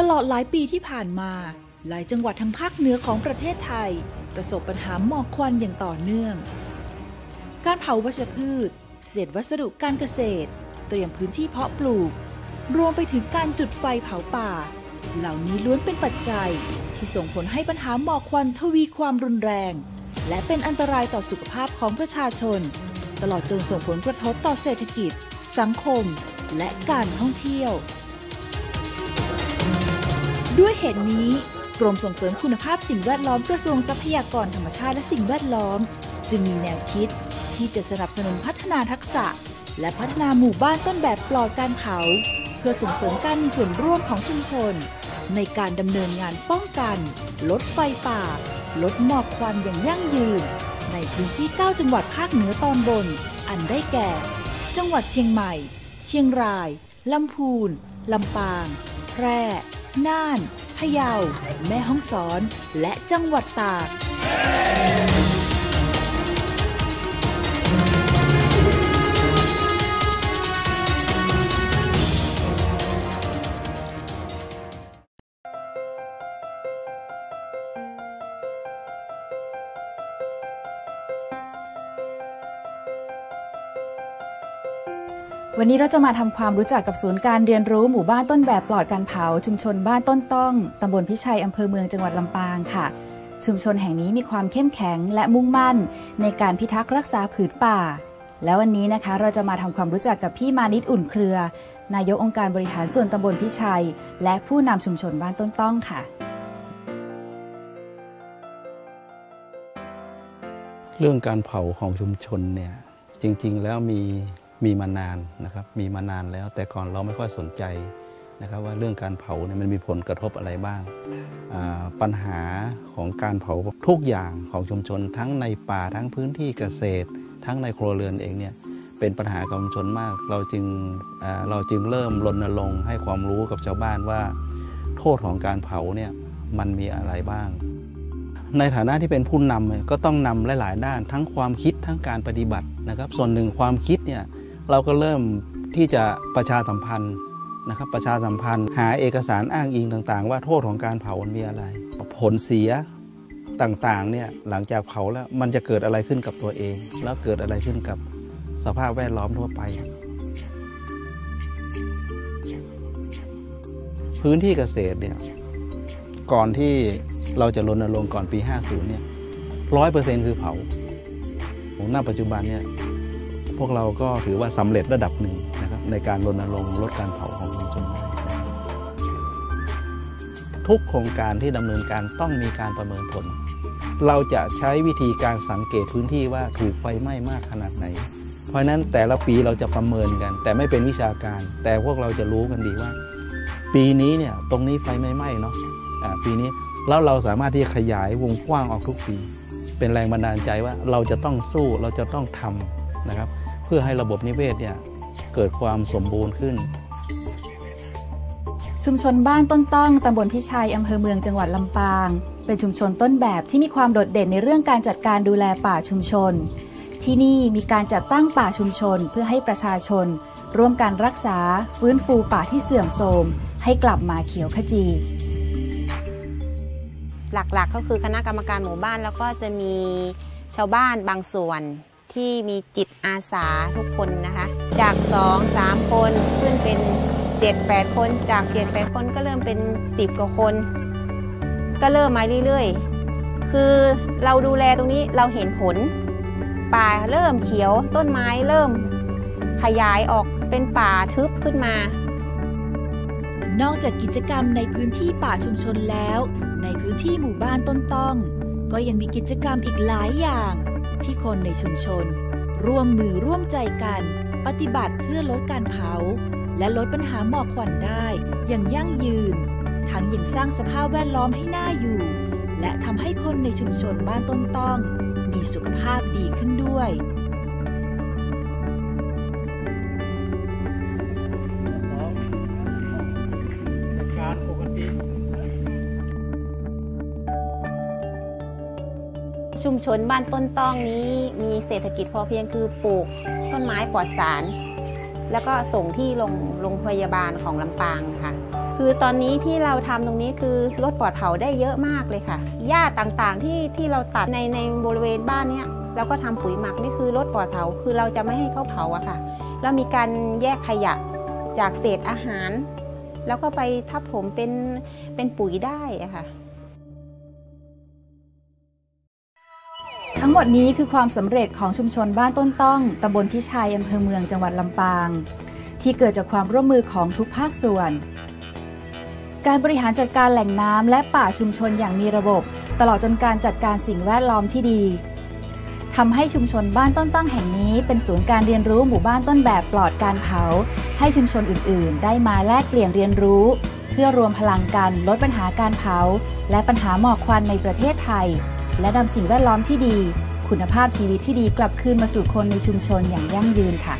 ตลอดหลายปีที่ผ่านมา หลายจังหวัดทางภาคเหนือของประเทศไทย ประสบปัญหาหมอกควันอย่างต่อเนื่อง การเผาวัชพืช เศษวัสดุการเกษตร เตรียมพื้นที่เพาะปลูก รวมไปถึงการจุดไฟเผาป่า เหล่านี้ล้วนเป็นปัจจัย ที่ส่งผลให้ปัญหาหมอกควันทวีความรุนแรง และเป็นอันตรายต่อสุขภาพของประชาชน ตลอดจนส่งผลกระทบต่อเศรษฐกิจ สังคม และการท่องเที่ยว ด้วยเหตุนี้ กรมส่งเสริมคุณภาพสิ่งแวดล้อมกระทรวงทรัพยากรธรรมชาติและสิ่งแวดล้อม จึงมีแนวคิดที่จะสนับสนุนพัฒนาทักษะ และพัฒนาหมู่บ้านต้นแบบปลอดการเผา เพื่อส่งเสริมการมีส่วนร่วมของชุมชน ในการดำเนินงานป้องกัน ลดไฟป่า ลดหมอกควันอย่างยั่งยืน ในพื้นที่ 9 จังหวัดภาคเหนือตอนบน อันได้แก่ จังหวัดเชียงใหม่ เชียงราย ลำพูน ลำปาง แพร่ น่าน พะเยา แม่ฮ่องสอน และจังหวัดตาก วันนี้เราจะมาทำความรู้จักกับศูนย์การเรียนรู้หมู่บ้านต้นแบบปลอดการเผา ชุมชนบ้านต้นต้องตำบลพิชัยอำเภอเมืองจังหวัดลำปางค่ะ ชุมชนแห่งนี้มีความเข้มแข็งและมุ่งมั่น ในการพิทักษ์รักษาผืนป่า แล้ววันนี้นะคะเราจะมาทำความรู้จักกับพี่มานิดอุ่นเครือ นายกองค์การบริหารส่วนตำบลพิชัย และผู้นำชุมชนบ้านต้นต้องค่ะ เรื่องการเผาของชุมชนเนี่ยจริง ๆ แล้วมี มีมานานนะครับมีมานานแล้ว แต่ก่อนเราไม่ค่อยสนใจนะครับว่าเรื่องการเผาเนี่ยมันมีผลกระทบอะไรบ้าง ปัญหาของการเผาทุกอย่างของชุมชน ทั้งในป่าทั้งพื้นที่เกษตร ทั้งในครัวเรือนเองเนี่ยเป็นปัญหากับชุมชนมาก เราจึงเราจึงเริ่มรณรงค์ให้ความรู้กับชาวบ้านว่า โทษของการเผาเนี่ยมันมีอะไรบ้าง ในฐานะที่เป็นผู้นำก็ต้องนำหลาย ๆ ด้าน ทั้งความคิดทั้งการปฏิบัตินะครับ ส่วนหนึ่งความคิดเนี่ย เราก็เริ่มที่จะประชาสัมพันธ์นะครับประชาสัมพันธ์ หาเอกสารอ้างอิงต่างๆ ว่าโทษของการเผามันมีอะไร ผลเสียต่างๆเนี่ยหลังจากเผาแล้วมันจะเกิดอะไรขึ้นกับตัวเอง แล้วเกิดอะไรขึ้นกับสภาพแวดล้อมทั่วไป พื้นที่เกษตรเนี่ยก่อนที่เราจะรณรงค์ก่อนปี 50เนี่ยร้อยเปอร์เซ็นต์คือเผาหน้าปัจจุบันเนี่ย พวกเราก็ถือว่าสำเร็จระดับหนึ่งนะครับในการรณรงค์ลดการเผาของชุมชนได้ทุกโครงการที่ดำเนินการต้องมีการประเมินผล เราจะใช้วิธีการสังเกตพื้นที่ว่าถูกไฟไหม้มากขนาดไหน เพราะนั้นแต่ละปีเราจะประเมินกัน แต่ไม่เป็นวิชาการ แต่พวกเราจะรู้กันดีว่า ปีนี้เนี่ยตรงนี้ไฟไม่ไหม้เนาะปีนี้แล้วเราสามารถที่จะขยายวงกว้างออกทุกปี เป็นแรงบันดาลใจว่าเราจะต้องสู้เราจะต้องทำนะครับ เพื่อให้ระบบนิเวศเนี่ยเกิดความสมบูรณ์ขึ้น ชุมชนบ้านต้นต้องตำบลพิชัยอำเภอเมืองจังหวัดลำปาง เป็นชุมชนต้นแบบที่มีความโดดเด่นในเรื่องการจัดการดูแลป่าชุมชน ที่นี่มีการจัดตั้งป่าชุมชน เพื่อให้ประชาชน ร่วมการรักษาฟื้นฟูป่าที่เสื่อมโทรมให้กลับมาเขียวขจีหลักๆ ก็คือคณะกรรมการหมู่บ้านแล้วก็จะมีชาวบ้านบางส่วน ที่มีจิตอาสาทุกคนนะคะ จาก 2 3 คนขึ้นเป็น 7 8 คนจาก 7 8 คนก็เริ่มเป็น 10 กว่าคน ก็เริ่มมาเรื่อยๆ คือเราดูแลตรงนี้เราเห็นผล ป่าเริ่มเขียวต้นไม้เริ่มขยายออกเป็นป่าทึบขึ้นมา นอกจากกิจกรรมในพื้นที่ป่าชุมชนแล้ว ในพื้นที่หมู่บ้านต้นต้อง ก็ยังมีกิจกรรมอีกหลายอย่าง ที่คนในชุมชน ร่วมมือร่วมใจกัน ปฏิบัติเพื่อลดการเผา และลดปัญหาหมอกควันได้อย่างยั่งยืน ทั้งยังสร้างสภาพแวดล้อมให้น่าอยู่ และทำให้คนในชุมชนบ้านต้นต้อง มีสุขภาพดีขึ้นด้วย ชุมชนบ้านต้นต้องนี้มีเศรษฐกิจพอเพียงคือปลูกต้นไม้ปลอดสาร แล้วก็ส่งที่โรงโรงพยาบาลของลำปางค่ะ คือตอนนี้ที่เราทำตรงนี้คือลดปลอดเผาได้เยอะมากเลยค่ะหญ้าต่างๆที่ที่เราตัดในในบริเวณบ้านเนี้ยเราก็ทำปุ๋ยหมักนี่คือลดปลอดเผาคือเราจะไม่ให้เขาเผาอะค่ะ แล้วมีการแยกขยะจากเศษอาหาร แล้วก็ไปทับผมเป็นเป็นปุ๋ยได้อะค่ะ ทั้งหมดนี้คือความสำเร็จของชุมชนบ้านต้นต้องตำบลพิชัยอำเภอเมืองจังหวัดลำปาง ที่เกิดจากความร่วมมือของทุกภาคส่วน การบริหารจัดการแหล่งน้ำและป่าชุมชนอย่างมีระบบ ตลอดจนการจัดการสิ่งแวดล้อมที่ดีทำให้ชุมชนบ้านต้นตั้งแห่งนี้ เป็นศูนย์การเรียนรู้หมู่บ้านต้นแบบปลอดการเผา ให้ชุมชนอื่น ๆ ได้มาแลกเปลี่ยนเรียนรู้ เพื่อรวมพลังกันลดปัญหาการเผา และปัญหาหมอกควันในประเทศไทย และนำสิ่งแวดล้อมที่ดี คุณภาพชีวิตที่ดีกลับคืนมาสู่คนในชุมชนอย่างยั่งยืนค่ะ